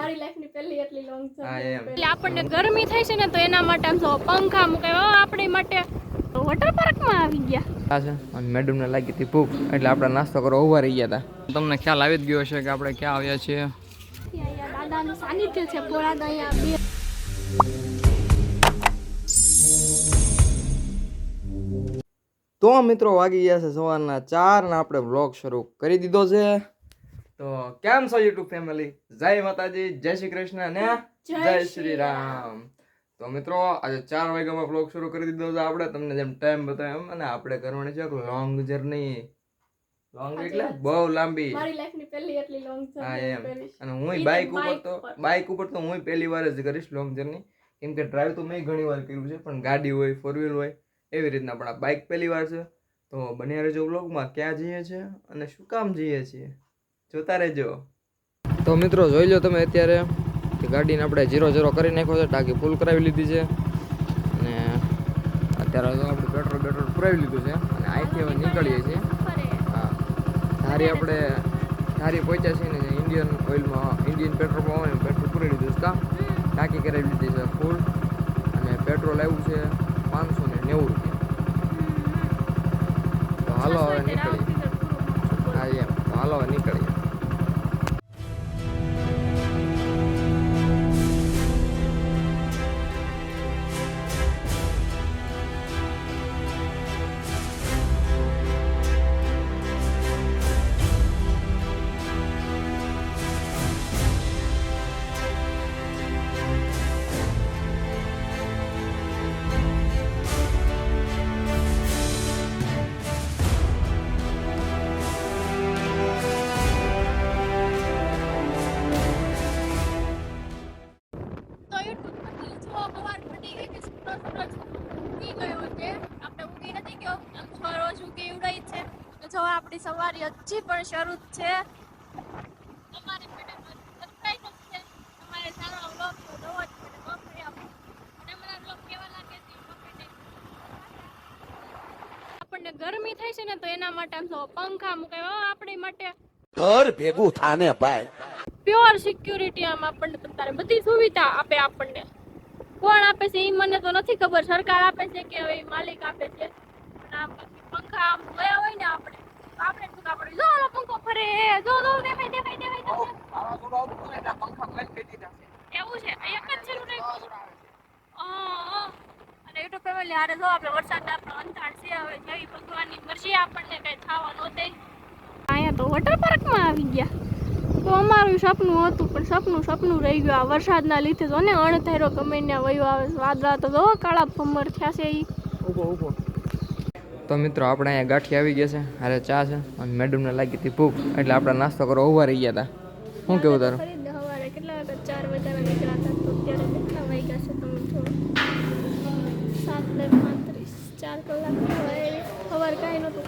મારી લાઈફની પહેલી એટલી લોંગ હા એટલે આપણને ગરમી થાય છે ને તો એના માટે આમ જો પંખા મુકાય. આપણી માટે વોટર પાર્કમાં આવી ગયા. હા છે અને મેડમને લાગી હતી ભૂખ એટલે આપણે નાસ્તો કરવા ઊભા રહી ગયા હતા. તમને ખ્યાલ આવી જ ગયો છે કે આપણે ક્યાં આવ્યા છીએ. દાદાનું સાનિધ્ય છે પોળા દયા બે તો મિત્રો વાગી ગયા છે સવારના ચાર ને આપણે બ્લોગ શરૂ કરી દીધો છે. તો કેમ છો યુટ્યુબ ફેમિલી? જય માતાજી જય શ્રી કૃષ્ણ ને જય શ્રી રામ. તો મિત્રો આજે ચાર વાગ્યામાં બ્લોગ શરૂ કરી દીધો છે આપણે. તમને જેમ ટાઈમ બતાવ્યો એમ અને આપણે કરવાની છે લોંગ જર્ની લોંગ એટલે બહુ લાંબી. મારી લાઈફની પહેલી એટલી લોંગ હા જર્ની એમ અને હું બાઇક ઉપર તો. બાઇક ઉપર તો હું પહેલી વાર જ કરીશ લોંગ જર્ની કેમ કે ડ્રાઈવ તો મેં ઘણી વાર કર્યું છે પણ ગાડી હોય ફોર વ્હીલ હોય એવી રીતના. પણ આ બાઇક પહેલી વાર છે. તો બન્યા રહેજો વ્લોગમાં ક્યાં જઈએ છીએ અને શું કામ જઈએ છીએ? જોતા રહેજો. તો મિત્રો જોઈ લો તમે અત્યારે કે ગાડીને આપણે જીરો જીરો કરી નાખ્યો છે ટાંકી ફૂલ કરાવી લીધી છે. અને અત્યારે તો આપણે પેટ્રોલ પેટ્રોલ પુરાવી લીધું છે. અને અહીંથી હવે નીકળીએ છીએ. હા. ધારી આપણે ધારી પહોંચ્યા છીએ ને ઇન્ડિયન ઓઇલમાં ઇન્ડિયન પેટ્રોલ પંપ પેટ્રોલ પૂરી લીધું છે ટાંકી કરાવી લીધી છે ફૂલ અને પેટ્રોલ આવ્યું છે પાંચસો ને નેવું રૂપિયા. તો હાલો હવે નીકળીએ. હા એમ. હાલો હવે નીકળીએ. આપણી સવારી હજી પણ શરૂ છે. તમારે મેડમ સબસ્ક્રાઇબ છે. તમારે સારો વ્લોગ જોવો જ પડે બફરી આપો અને મને વ્લોગ કેવા લાગે છે આપણને ગરમી થાય છે ને તો એના માટે આમ પંખા મુકાય આપણી માટે. ઘર ભેગું થાને ભાઈ. પ્યોર સિક્યુરિટી આમ આપણને તારે બધી સુવિધા આપે આપણને. કોણ આપે છે એ મને તો નથી ખબર. સરકાર આપે છે કે હવે માલિક આપે છે. આમ પંખા આમ હોય ને આપણે. આપણે શું આપણે જો ઓલો પંખો ફરે જો જો દેખાય દેખાય દેખાય તમને. એવું છે આ એક જ છે નું રાખ્યું? હા, હા. અને યુટ્યુબ ફેમિલી હારે જો આપણે વરસાદ આપણો અંધાર છે હવે જેવી ભગવાનની મરજી આપણને કઈ થવા ન દે અહીંયા તો વોટર પાર્કમાં આવી ગયા તો અમારું સપનું હતું પણ સપનું સપનું રહી ગયું આ વરસાદના લીધે જો ને અણધારો ગમે ને વયો આવે. વાદળા તો જો કાળા ભમર થયા છે ઈ ઊભો ઊભો તો મિત્રો આપણે અહીંયા ગાંઠી આવી ગયા છે. અરે ચા છે અને મેડમને લાગી હતી ભૂખ. એટલે આપણે નાસ્તો કરવા ઊભા રહી ગયા હતા. શું કેવું તારું?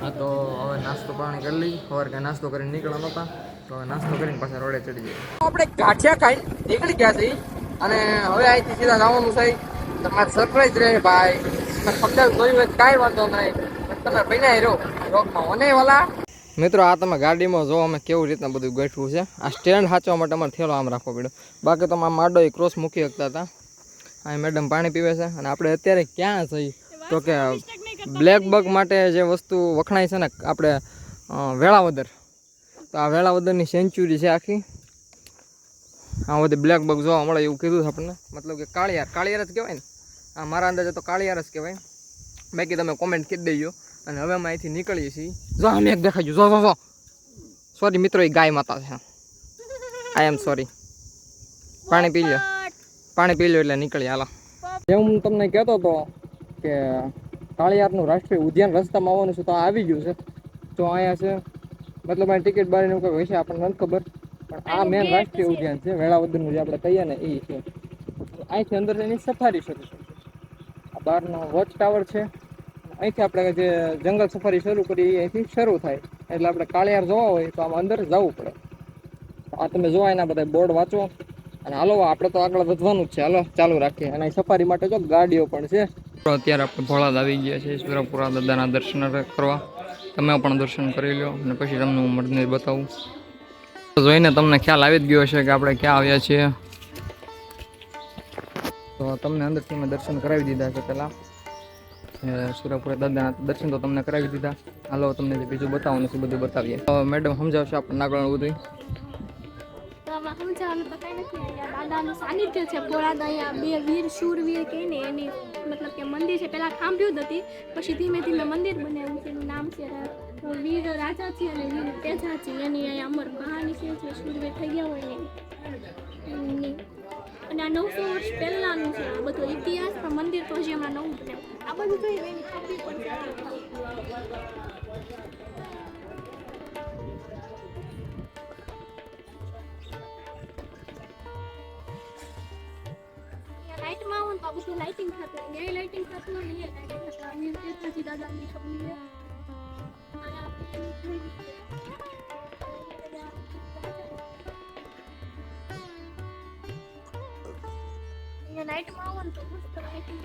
હા તો હવે નાસ્તો પાણી કરી લઈ સવારે કાંઈ નાસ્તો કરીને નીકળ્યા નહોતા. તો હવે નાસ્તો કરીને પાછા રોડે ચડી જઈએ. આપણે ગાંઠિયા ખાઈ નીકળી ગયા છીએ. અને હવે અહીંથી સીધા જવાનું છે. તમારે સરપ્રાઈઝ રહે ભાઈ. ફક્ત જોયું કાંઈ વાંધો નહીં. તમે બન્યા મને વાલા? મિત્રો, આ તમે ગાડીમાં જો અમે કેવું રીતના બધું ગોઠવું છે. આ સ્ટેન્ડ સાચવા માટે અમારે થેલો આમ રાખવો પડ્યો. બાકી તો આમ માડો એ ક્રોસ મૂકી શકતા હતા. અહીં મેડમ પાણી પીવે છે અને આપણે અત્યારે ક્યાં છીએ? તો કે બ્લેક બગ માટે જે વસ્તુ વખણાય છે ને, આપણે વેળાવદર. તો આ વેળાવદરની સેન્ચુરી છે આખી. આ બધી બ્લેક બગ જોવા મળે એવું કીધું છે આપણને. મતલબ કે કાળિયાર. કાળિયાર જ કહેવાય ને. આ મારા અંદાજે તો કાળિયાર જ કહેવાય. બાકી તમે કોમેન્ટ કરી દેજો. અને હવે અમે અહીંથી નીકળીએ છીએ. જો અમે એક દેખાઈ જો જો જો. સોરી મિત્રો એ ગાય માતા છે. આઈ એમ સોરી પાણી પી લો પાણી પી લ્યો એટલે નીકળી હાલો. જેમ હું તમને કહેતો હતો કે કાળિયારનું રાષ્ટ્રીય ઉદ્યાન રસ્તામાં આવવાનું છે તો આવી ગયું છે. તો અહીંયા છે મતલબ અહીં ટિકિટ બારીનું કંઈક હશે આપણને નથી ખબર. પણ આ મેન રાષ્ટ્રીય ઉદ્યાન છે વેળાવદરનું જે આપણે કહીએ ને એ છે. અહીંથી અંદર એની સફારી છે આ બહારનો વોચ ટાવર છે. અહીંથી આપણે જે જંગલ સફારી શરૂ કરી, અહીંથી શરૂ થાય. એટલે આપણે કાળિયાર જોવા હોય તો આમ અંદર જવું પડે. આ તમે જોવા એના બધા બોર્ડ વાંચો. અને હાલો, આપણે તો આગળ વધવાનું જ છે. હાલો, ચાલુ રાખીએ. અને સફારી માટે જો ગાડીઓ પણ છે. અત્યારે આપણે ભોળાદ આવી ગયા છે ઈશ્વરપુરા દાદાના દર્શન કરવા. તમે પણ દર્શન કરી લો અને પછી તમને હું મંદિર બતાવું. જોઈને તમને ખ્યાલ આવી જ ગયો હશે કે આપણે ક્યાં આવ્યા છીએ. તો તમને અંદરથી મેં દર્શન કરાવી દીધા છે પહેલાં. સુરપુરા દાદાના દર્શન તો તમને કરાવી દીધા. હાલો, તમને જે બીજું બતાવવાનું છે બધું બતાવીએ. મેડમ, સમજાવશે આપણને આગળ બધું નથી દાદાનું સાનિધ્ય છે ભોળાદા અહીંયા બે વીર શૂરવીર કહે ને એની મતલબ કે મંદિર છે પહેલાં ખાંભ્યું જ હતી પછી ધીમે ધીમે મંદિર બનાવ્યું નામ છે વીર રાજા છે અને અમર કહાની છે, જે થઈ ગયા હોય અને આ નવસો વર્ષ પહેલાંનું છે બધો ઇતિહાસ મંદિર તો હજી હમણાં નવું બન્યું આ બધું જોઈએ એની ખાંભી પણ લાઇટમાં ને તો બધું લાઇટિંગ થતું હોય. લાઇટિંગ થતું હોય એ લાઇટિંગ થતું દાદાની લાઇટમાં આવો તો મસ્ત લાઇટિંગ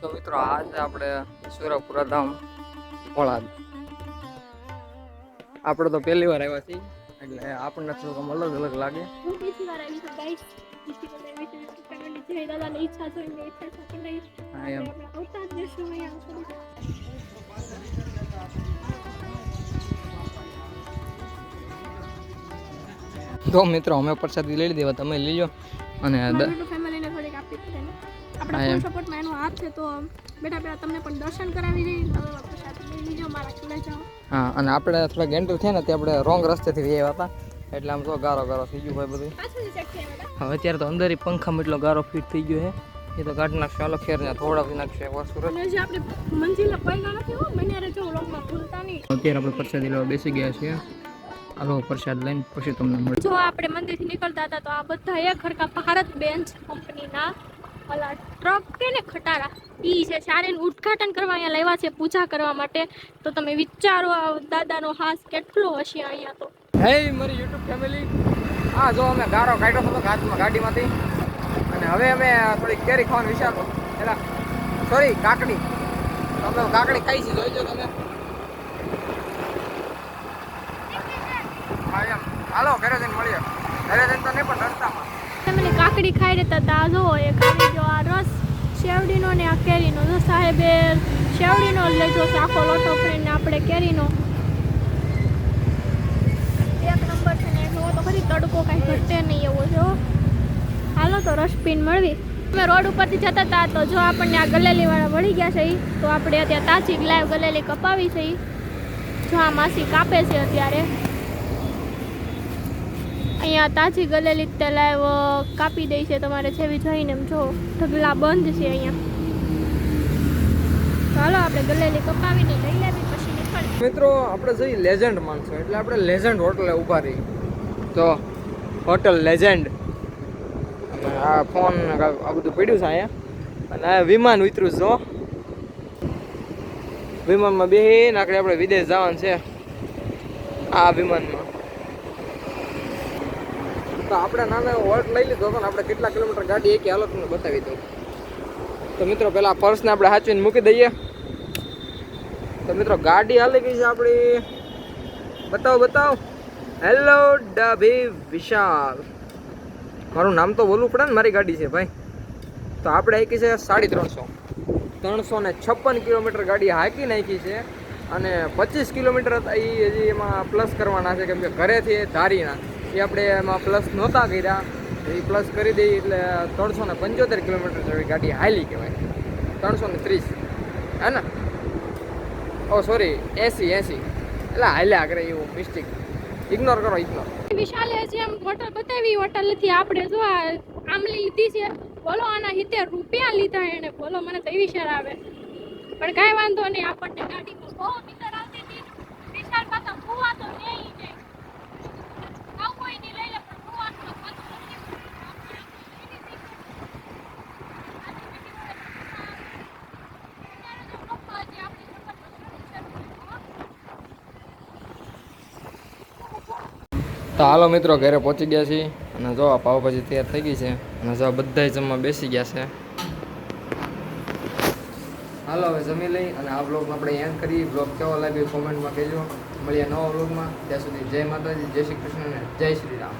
તો મિત્રો આજે આપણે સુરપુરા ધામ ઓળાદ આપણે તો પહેલી વાર આવ્યા છીએ એટલે આપણને થોડું અલગ અલગ લાગે. હું વાર આવી છું ગાઈસ તો મિત્રો અમે પ્રસાદી લઈ લીધી તમે લઈ લો અને આપણા. ફૂલ સપોર્ટમાં એનો હાથ છે તો બેટા બેટા તમને પણ દર્શન કરાવી દઈ મારા ખુલે જાઓ હા અને આપણે થોડા એન્ટર થયા ને તે આપણે રોંગ રસ્તેથી ગયા હતા. એટલે આમ તો ગારો ગારો થઈ ગયો ભાઈ બધું. હવે અત્યારે તો અંદર પંખામાં એટલો ગારો ફિટ થઈ ગયો છે. એ તો કાઢી નાખશે અલગ ખેર ને થોડા નાખશે સુરત આપણે મંજિલ પૈગા નથી હો બને રહેજો વ્લોગમાં ભૂલતા નહીં. અત્યારે આપણે પ્રસાદી લેવા બેસી ગયા છીએ. આલો પ્રસાદ લઈને પછી તમને મળે જો આપણે મંદિરથી નીકળતા હતા તો આ બધા એક ખડકા ભારત બેન્ચ કંપનીના ઓલા ટ્રક કે ને ખટારા એ છે શાળાનું ઉદ્ઘાટન કરવા અહીંયા લેવા છે પૂજા કરવા માટે. તો તમે વિચારો આ દાદાનો હાસ કેટલો હશે અહીંયા તો. હે મારી યુટ્યુબ ફેમિલી હા જો અમે ગારો કાઢ્યો હતો ગાડીમાં ગાડીમાંથી. અને હવે અમે થોડી કેરી ખાવાનું વિચાર પેલા સોરી કાકડી. અમે કાકડી ખાઈ છે જોઈજો તમે. હા, એમ. હાલો ઘરે જઈને મળીએ. ઘરે જઈને તો નહીં પણ રસ્તામાં. તમે કાકડી ખાઈ રહેતા હતા જુઓ એ ખાઈ જો આ રસ. શેવડીનો ને આ કેરીનો. જો સાહેબે શેવડીનો લેજો છે, આખો લોટો ફરીને આપણે કેરીનો. એક નંબર છે ને જુઓ તો ખરી તડકો કાંઈ ઘટે નહીં એવો જો હાલો તો રસ પીને મળવી. અમે રોડ ઉપરથી જતા હતા તો જો આપણને આ ગલેલી વાળા વળી ગયા છે તો આપણે અત્યારે તાજી લાઈવ ગલેલી કપાવી છે જો આ માસી કાપે છે અત્યારે. અહીંયા તાજી ગલેલી તલાવ કાપી દઈ છે તમારે જેવી જોઈને એમ જો. ઢગલા બંધ છે અહીંયા. ચાલો આપણે ગલેલી કપાવીને લઈ લેવી પછી નીકળી મિત્રો, આપણે જઈ લેજન્ડ માણસો એટલે આપણે લેજન્ડ હોટલે ઊભા રહી તો હોટલ લેજન્ડ. આ ફોન આ બધું પડ્યું છે અહીંયા. અને આ વિમાન ઉતર્યું જો વિમાનમાં બેહીને આખરે આપણે વિદેશ જવાનું છે. આ વિમાનમાં. તો આપણે નાનો હોલ્ટ લઈ લીધો હતો ને આપણે કેટલા કિલોમીટર ગાડી એકી હાલત તમને બતાવી દઉં. તો મિત્રો પહેલાં પર્સને આપણે સાચવીને મૂકી દઈએ. તો મિત્રો, ગાડી હાલી ગઈ છે આપણી. બતાવો બતાવો. હેલો ડાભી વિશાલ મારું નામ તો બોલવું પડે ને, મારી ગાડી છે, ભાઈ. તો આપણે હાકી છે સાડી ત્રણસો. ત્રણસો ને છપ્પન કિલોમીટર ગાડી હાકી નાખી છે અને પચીસ કિલોમીટર હતા એ હજી એમાં પ્લસ કરવાના છે, કેમ કે ઘરેથી ધારીના એ આપણે એમાં પ્લસ નહોતા કર્યા. એ પ્લસ કરી દઈએ એટલે ત્રણસો ને પંચોતેર કિલોમીટર જેવી ગાડી હાલી કહેવાય. ત્રણસો ને ત્રીસ. હે ને? ઓ સોરી એસી એસી. એટલે હાલ્યા કરે એવું મિસ્ટેક ઇગ્નોર કરો ઇગ્નોર વિશાલે હજી આમ હોટલ બતાવી હોટલ નથી આપણે જો આમલી લીધી છે. બોલો, આના હિતે રૂપિયા લીધા એને. બોલો, મને તો એવી શેર આવે. પણ કાંઈ વાંધો નહીં, આપણને ગાડીમાં બહુ નીકળ આવતી હતી વિશાલ પાછા કુવા તો લે ઈ જાય આવું કોઈ નહીં લઈ લે પણ કુવાનું તો પાછું નથી. તો હાલો મિત્રો, ઘરે પહોંચી ગયા છીએ અને જો આ પાવભાજી તૈયાર થઈ ગઈ છે અને જો બધાય જમવા બેસી ગયા છે. હાલો, હવે જમી લઈ અને આ બ્લોગ આપણે એન્ડ કરી બ્લોગ કેવો લાગ્યો કોમેન્ટમાં કહેજો. મળીએ નવા વ્લોગમાં ત્યાં સુધી જય માતાજી, જય શ્રી કૃષ્ણ અને જય શ્રી રામ.